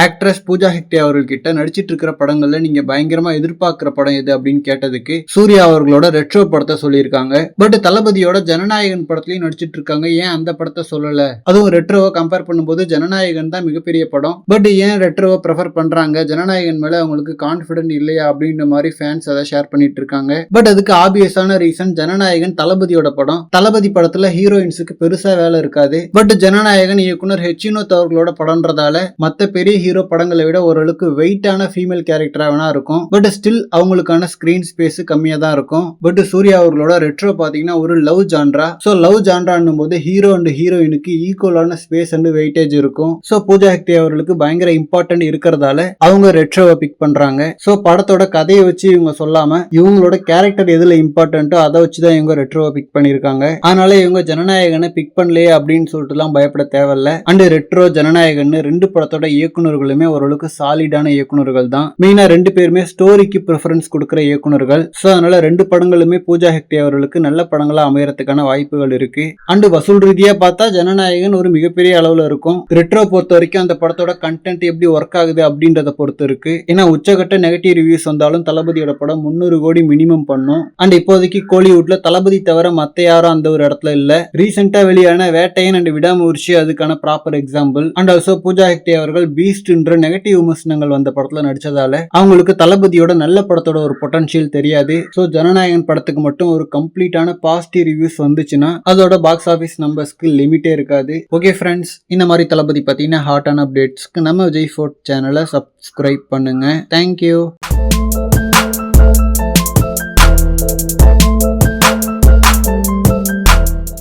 Actress Pooja Hegde அவர்கள்கிட்ட நடிச்சிட்டு இருக்கிற படங்கள்ல நீங்க பயங்கரமா எதிர்பார்க்கிற படம் எது அப்படின்னு கேட்டதுக்கு சூர்யா அவர்களோட ரெட்ரோ படத்தை சொல்லியிருக்காங்க. பட் தளபதியோட ஜனநாயகன் படத்துலயும் நடிச்சிட்டு இருக்காங்க ஏன் அந்த படத்தை சொல்லல? அதுவும் ரெட்ரோவை கம்பேர் பண்ணும்போது ஜனநாயகன் தான் மிகப்பெரிய படம். பட் ஏன் ரெட்ரோவை ப்ரெஃபர் பண்றாங்க? ஜனநாயகன் மேல அவங்களுக்கு கான்பிடன்ட் இல்லையா அப்படின்ற மாதிரி ஃபேன்ஸ் அதை ஷேர் பண்ணிட்டு இருக்காங்க பட் அதுக்கு ஆபியஸான ரீசன் ஜனநாயகன் தளபதியோட படம். தளபதி படத்துல ஹீரோயின்ஸுக்கு பெருசா வேலை இருக்காது. பட் ஜனநாயகன் இயக்குனர் ஹெச்சினோத் அவர்களோட படம்ன்றதால மத்த பெரிய ஹீரோ படங்களை விட ஓரளவுக்கு வெயிட்டான ஃபீமேல் கேரக்டரா வேணா இருக்கும். பட் ஸ்டில் அவங்களுக்கான ஸ்கிரீன் ஸ்பேஸ் கம்மியா தான் இருக்கும். பட் சூர்யா அவர்களோட ரெட்ரோ பாத்தீங்கன்னா ஒரு லவ் ஜான்ரா ஸோ லவ் ஜான்ரான்னும் போது ஹீரோ அண்ட் ஹீரோயினுக்கு ஈக்குவலான ஸ்பேஸ் அண்ட் வெயிட்டேஜ் இருக்கும். ஸோ பூஜா ஹெக்டே அவர்களுக்கு பயங்கர இம்பார்ட்டன்ட் இருக்கிறதால அவங்க ரெட்ரோவை பிக் பண்றாங்க. ஸோ படத்தோட கதையை வச்சு இவங்க சொல்லாம இவங்களோட கேரக்டர் எதுல இம்பார்ட்டன்ட்டோ அதை வச்சு தான் இவங்க ரெட்ரோவை பிக் பண்ணியிருக்காங்க. அதனால இவங்க ஜனநாயகனை பிக் பண்ணலையே அப்படின்னு சொல்லிட்டுலாம் பயப்பட தேவையில்ல. அண்ட் ரெட்ரோ ஜனநாயகன் ரெண்டு படத்தோட இயக்குனர் இயக்குநர்களுமே ஓரளவுக்கு சாலிடான இயக்குனர்கள் தான். மெயினா ரெண்டு பேருமே ஸ்டோரிக்கு ப்ரிஃபரன்ஸ் கொடுக்குற இயக்குனர்கள் ஸோ அதனால ரெண்டு படங்களுமே பூஜா ஹெக்டே அவர்களுக்கு நல்ல படங்களா அமையறதுக்கான வாய்ப்புகள் இருக்கு. அண்ட் வசூல் ரீதியா பார்த்தா ஜனநாயகன் ஒரு மிகப்பெரிய அளவுல இருக்கும். ரெட்ரோ பொறுத்த வரைக்கும் அந்த படத்தோட கண்டென்ட் எப்படி ஒர்க் ஆகுது அப்படின்றத பொறுத்து இருக்கு. ஏன்னா உச்சகட்ட நெகட்டிவ் ரிவ்யூஸ் வந்தாலும் தளபதியோட படம் முந்நூறு கோடி மினிமம் பண்ணும். அண்ட் இப்போதைக்கு கோலிவுட்ல தளபதி தவிர மத்த யாரும் அந்த ஒரு இடத்துல இல்ல. ரீசெண்டா வெளியான வேட்டையன் அண்ட் விடாமுயற்சி அதுக்கான proper example and also Pooja Hegde அவர்கள் பீஸ்ட்ன்ற நெகட்டிவ் விமர்சனங்கள் வந்த படத்துல நடிச்சதால அவங்களுக்கு தளபதியோட நல்ல படத்தோட ஒரு பொட்டன்ஷியல் தெரியாது. ஸோ ஜனநாயகன் படத்துக்கு மட்டும் ஒரு கம்ப்ளீட்டான பாசிட்டிவ் ரிவ்யூஸ் வந்துச்சுன்னா அதோட பாக்ஸ் ஆஃபீஸ் நம்பர்ஸ்க்கு லிமிட்டே இருக்காது. ஓகே ஃப்ரெண்ட்ஸ் இந்த மாதிரி தளபதி பார்த்தீங்கன்னா ஹாட்டான அப்டேட்ஸ்க்கு நம்ம விஜய் ஃபோர்ட் சேனலை சப்ஸ்கிரைப் பண்ணுங்க. Thank you